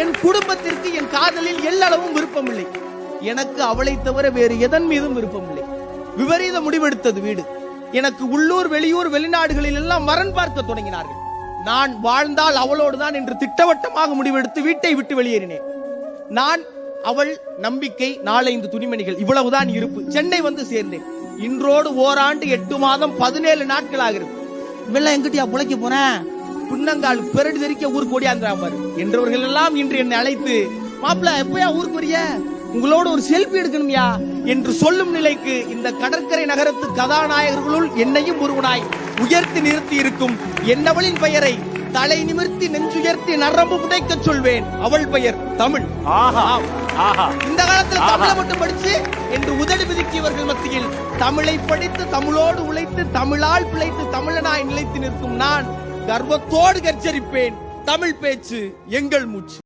என் குடும்பத்திற்கு என் காதலில் எல்லளவும் விருப்பமில்லை. எனக்கு அவளை தவிர வேறு எதன் மீதும் விருப்பமில்லை. விபரீத முடிவெடுத்தது வீடு. எனக்கு உள்ளூர் வெளியூர் வெளிநாடுகளில் எல்லாம் வரன் பார்க்க தொடங்கினார்கள். நான் வாழ்ந்தால் அவளோடு தான் என்று திட்டவட்டமாக முடிவெடுத்து வீட்டை விட்டு வெளியேறினேன். நான் அவள் நம்பிக்கை நாலைந்து துணிமணிகள் இவ்வளவுதான் இருப்பு. சென்னை வந்து சேர்ந்தேன். இன்றோடு ஓராண்டு எட்டு மாதம் பதினேழு நாட்கள் ஆகிறது. இவெல்லாம் எங்கிட்டயா புழைக்க போறேன்? புன்னங்கால் பெரடு தெரிக்க ஊருக்கு ஓடியாந்துறான் பாரு. என்றவர்கள் எல்லாம் இன்று என்னை அழைத்து மாப்பிள்ள எப்பயா ஊருக்கு வரிய உங்களோட ஒரு செல்ஃபி எடுக்கணும்யா என்று சொல்லும் நிலைக்கு இந்த கடற்கரை நகரத்து கதாநாயகர்களுள் என்னையும் ஒருவனாய் உயர்த்தி நிறுத்தி இருக்கும் என்னவளின் பெயரை தலை நிமிர்த்தி நெஞ்சுயர்த்தி நரம்பு புடைக்கச் சொல்வேன். அவள் பெயர் தமிழ். ஆஹா ஆஹா. இந்த காலத்துல. தமிழை மட்டும் படிச்சு என்று உதடு விதிக்கியவர்கள் மத்தியில் தமிழை படித்து தமிழோடு உழைத்து தமிழால் பிழைத்து தமிழனாய் நிலைத்து நிற்கும் நான் கர்வத்தோடு கர்ச்சரிப்பேன் தமிழ் பேச்சு எங்கள் மூச்சு.